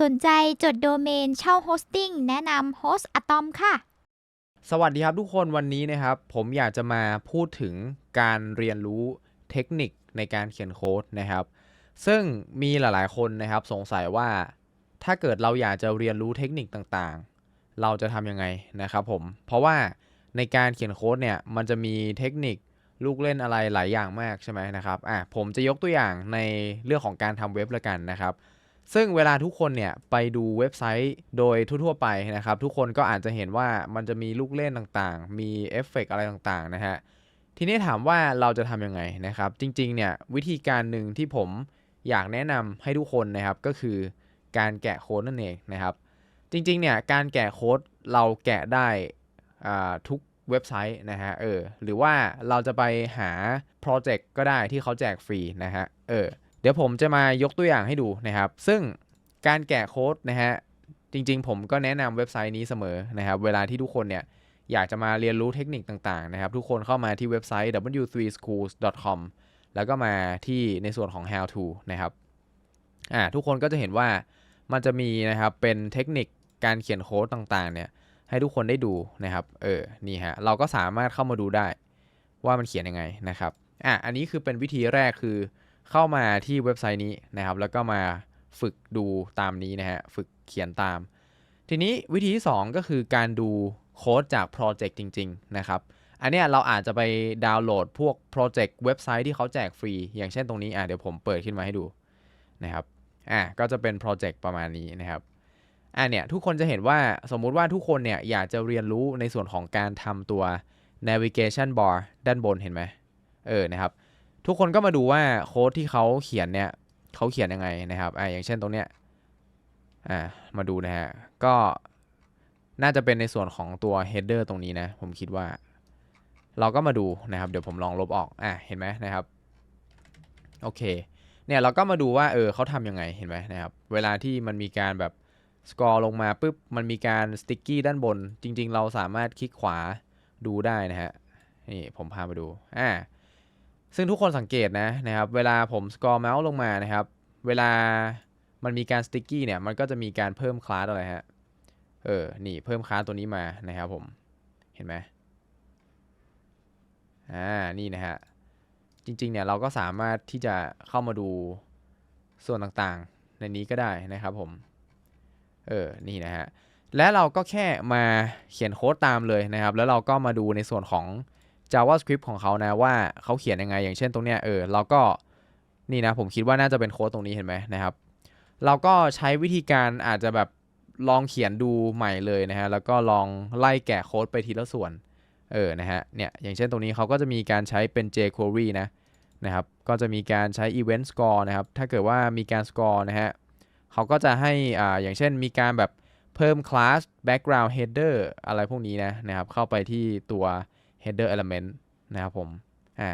สนใจจดโดเมนเช่าโฮสติ้งแนะนำโฮสอะตอมค่ะ สวัสดีครับทุกคนวันนี้นะครับ ผมอยากจะมาพูดถึงการเรียนรู้เทคนิคในการเขียนโค้ดนะครับ ซึ่งมีหลายๆคนนะครับสงสัยว่าถ้าเกิดเราอยากจะเรียนรู้เทคนิคต่างๆ เราจะทำยังไงนะครับผม เพราะว่าในการเขียนโค้ดเนี่ย มันจะมีเทคนิคลูกเล่นอะไรหลายอย่างมากใช่ไหมนะครับ อะผมจะยกตัวอย่างในเรื่องของการทำเว็บละกันนะครับ ซึ่งเวลาทุกคนเนี่ยไปดูเว็บไซต์โดยทั่วๆไปนะครับ ทุกคนก็อาจจะเห็นว่ามันจะมีลูกเล่นต่างๆ มีเอฟเฟกต์อะไรต่างๆนะฮะทีนี้ถามว่าเราจะทำยังไงนะครับ จริงๆเนี่ยวิธีการหนึ่งที่ผมอยากแนะนำให้ทุกคนนะครับก็คือการแกะโค้ดนั่นเองนะครับ จริงๆเนี่ยการแกะโค้ดเราแกะได้ทุกเว็บไซต์นะฮะเออหรือว่าเราจะไปหาโปรเจกต์ก็ได้ที่เขาแจกฟรีนะฮะเออ ดี๋ยวผมจะมายกตัวอย่างให้ดูนะครับ ซึ่งการแกะโค้ดนะฮะจริง ๆ ผมก็แนะนำเว็บไซต์นี้เสมอนะครับ เวลาที่ทุกคนเนี่ยอยากจะมาเรียนรู้เทคนิคต่างๆนะครับ ทุกคนเข้ามาที่เว็บไซต์ w3schools.com แล้วก็มาที่ในส่วนของ how to นะครับอ่าทุกคนก็จะเห็นว่ามันจะมีนะครับเป็นเทคนิคการเขียนโค้ดต่างๆเนี่ยให้ทุกคนได้ดูนะครับเออนี่ฮะเราก็สามารถเข้ามาดูได้ว่ามันเขียนยังไงนะครับอะอันนี้คือเป็นวิธีแรกคือ เข้ามาที่เว็บไซต์นี้นะครับ แล้วก็มาฝึกดูตามนี้นะฮะ ฝึกเขียนตาม ทีนี้วิธีที่ 2 ก็คือการดูโค้ดจากโปรเจกต์จริง ๆ นะครับ อันนี้เราอาจจะไปดาวน์โหลดพวกโปรเจกต์เว็บไซต์ที่เขาแจกฟรี อย่างเช่นตรงนี้อะเดี๋ยวผมเปิดขึ้นมาให้ดูนะครับอะก็จะเป็นโปรเจกต์ประมาณนี้นะครับอะเนี่ยทุกคนจะเห็นว่าสมมุติว่าทุกคนเนี่ยอยากจะเรียนรู้ในส่วนของการทำตัว navigation bar ด้านบนเห็นไหมเออนะครับ ทุกคนก็มาดูว่าโค้ดที่เขาเขียนเนี่ยเขาเขียนยังไงนะครับอ่าอย่างเช่นตรงเนี้ยอ่ามาดูนะฮะก็น่าจะเป็นในส่วนของตัว header ตรงนี้นะ ผมคิดว่า เราก็มาดูนะครับ เดี๋ยวผมลองลบออกอะเห็นไหมนะครับ โอเค เนี่ยเราก็มาดูว่าเออเขาทำยังไงเห็นไหมนะครับ เวลาที่มันมีการแบบสกอร์ลงมาปุ๊บมันมีการสติ๊กกี้ด้านบน จริง ๆ เราสามารถคลิกขวาดูได้นะฮะนี่ผมพามาดูอ่า ซึ่งทุกคนสังเกตนะนะครับ เวลาผมสกอร์เมาส์ลงมานะครับ เวลามันมีการสติ๊กกี้เนี่ยมันก็จะมีการเพิ่มคลาสอะไรฮะ เออ นี่เพิ่มคลาสตัวนี้มานะครับผม เห็นไหมอ่า นี่นะฮะ จริงๆเนี่ยเราก็สามารถที่จะเข้ามาดูส่วนต่างๆ ในนี้ก็ได้นะครับผม เออ นี่นะฮะ และเราก็แค่มาเขียนโค้ดตามเลยนะครับ แล้วเราก็มาดูในส่วนของ JavaScript ของเขานะว่าเขาเขียนยังไง อย่างเช่นตรงเนี้ยเออเราก็นี่นะผมคิดว่าน่าจะเป็นโค้ดตรงนี้เห็นไหมนะครับ เราก็ใช้วิธีการอาจจะแบบลองเขียนดูใหม่เลยนะฮะแล้วก็ลองไล่แกะโค้ดไปทีละส่วนเออนะฮะเนี่ยอย่างเช่นตรงนี้เขาก็จะมีการใช้เป็น jQuery นะนะครับก็จะมีการใช้ event score นะครับถ้าเกิดว่ามีการ score นะฮะเขาก็จะให้อ่าอย่างเช่นมีการแบบเพิ่ม class background header อะไรพวกนี้นะนะครับเข้าไปที่ตัว header element นะครับผมอ่า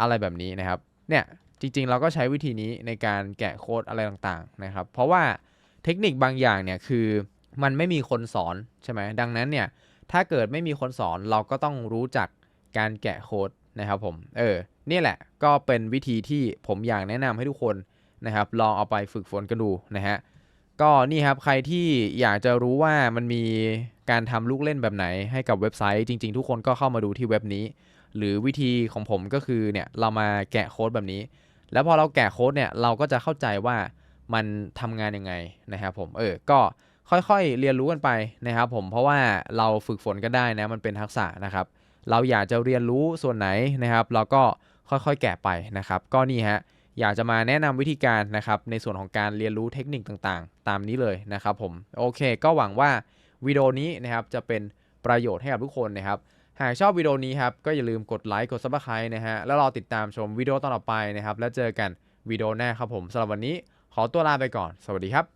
อะไรแบบนี้นะครับเนี่ยจริงๆ เราก็ใช้วิธีนี้ในการแกะโค้ดอะไรต่างๆนะครับ เพราะว่าเทคนิคบางอย่างเนี่ยคือมันไม่มีคนสอนใช่ไหมดังนั้นเนี่ยถ้าเกิดไม่มีคนสอนเราก็ต้องรู้จักการแกะโค้ดนะครับผมเออนี่แหละก็เป็นวิธีที่ผมอยากแนะนำให้ทุกคนนะครับ ลองเอาไปฝึกฝนกันดูนะฮะ ก็นี่ครับใครที่อยากจะรู้ว่ามันมีการทำลูกเล่นแบบไหนให้กับเว็บไซต์จริง ๆ ทุกคนก็เข้ามาดูที่เว็บนี้ หรือวิธีของผมก็คือเนี่ยเรามาแกะโค้ดแบบนี้ แล้วพอเราแกะโค้ดเนี่ยเราก็จะเข้าใจว่ามันทำงานยังไงนะครับผมเออก็ค่อยๆ เรียนรู้กันไปนะครับผมเพราะว่าเราฝึกฝนก็ได้นะมันเป็นทักษะนะครับ เราอยากจะเรียนรู้ส่วนไหนนะครับ เราก็ค่อยๆ แกะไปนะครับ ก็นี่ฮะ อยากจะมาแนะนำวิธีการนะครับในส่วนของการเรียนรู้เทคนิคต่างๆ ตามนี้เลยนะครับผมโอเค ก็หวังว่าวิดีโอนี้นะครับจะเป็นประโยชน์ให้กับทุกคนนะครับหากชอบวิดีโอนี้ครับก็อย่าลืมกดไลค์กดซับสไครต์นะฮะแล้วรอติดตามชมวิดีโอตอนต่อไปนะครับแล้วเจอกันวิดีโอหน้าครับผมสำหรับวันนี้ขอตัวลาไปก่อน สวัสดีครับ